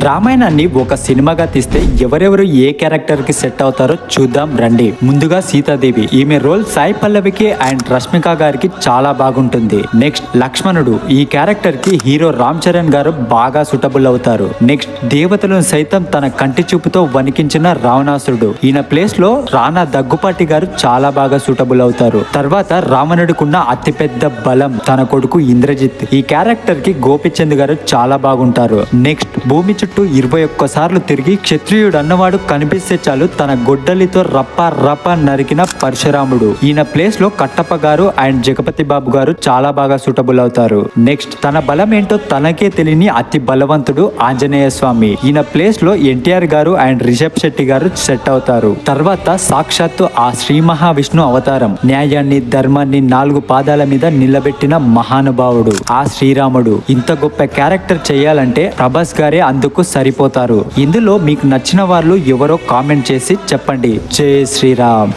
రామాయణాన్ని ఒక సినిమాగా తీస్తే ఎవరెవరు ఏ క్యారెక్టర్కి సెట్ అవుతారో చూద్దాం రండి. ముందుగా సీతాదేవి. ఈమె రోల్ సాయి పల్లవికి అండ్ రష్మిక గారికి చాలా బాగుంటుంది. నెక్స్ట్ లక్ష్మణుడు. ఈ క్యారెక్టర్కి హీరో రామ్ చరణ్ గారు బాగా సూటబుల్ అవుతారు. నెక్స్ట్ దేవతలను సైతం తన కంటి చూపుతో వణికించిన రావణాసురుడు. ఈయన ప్లేస్లో రానా దగ్గుపాటి గారు చాలా బాగా సూటబుల్ అవుతారు. తర్వాత రావణుడికున్న అతిపెద్ద బలం తన కొడుకు ఇంద్రజిత్. ఈ క్యారెక్టర్కి గోపిచంద్ గారు చాలా బాగుంటారు. నెక్స్ట్ భూమి చుట్టూ ఇరవై ఒక్కసార్లు తిరిగి క్షత్రియుడు అన్నవాడు కనిపిస్తే చాలు తన గొడ్డలితో రప్ప రప్ప నరికిన పరశురాముడు. ఈయన ప్లేస్లో కట్టప్ప గారు అండ్ జగపతి బాబు గారు చాలా బాగా సూటబుల్ అవుతారు. నెక్స్ట్ తన బలం ఏంటో తనకే తెలియని అతి బలవంతుడు ఆంజనేయ స్వామి. ఈయన ప్లేస్లో ఎన్టీఆర్ గారు అండ్ రిషబ్ శెట్టి గారు సెట్ అవుతారు. తర్వాత సాక్షాత్తు ఆ శ్రీ మహావిష్ణు అవతారం. న్యాయాన్ని ధర్మాన్ని నాలుగు పాదాల మీద నిలబెట్టిన మహానుభావుడు ఆ శ్రీరాముడు. ఇంత గొప్ప క్యారెక్టర్ చేయాలంటే ప్రభాస్ గారే అందుకు సరిపోతారు. ఇందులో మీకు నచ్చిన వాళ్ళు ఎవరో కామెంట్ చేసి చెప్పండి. జై శ్రీరామ్.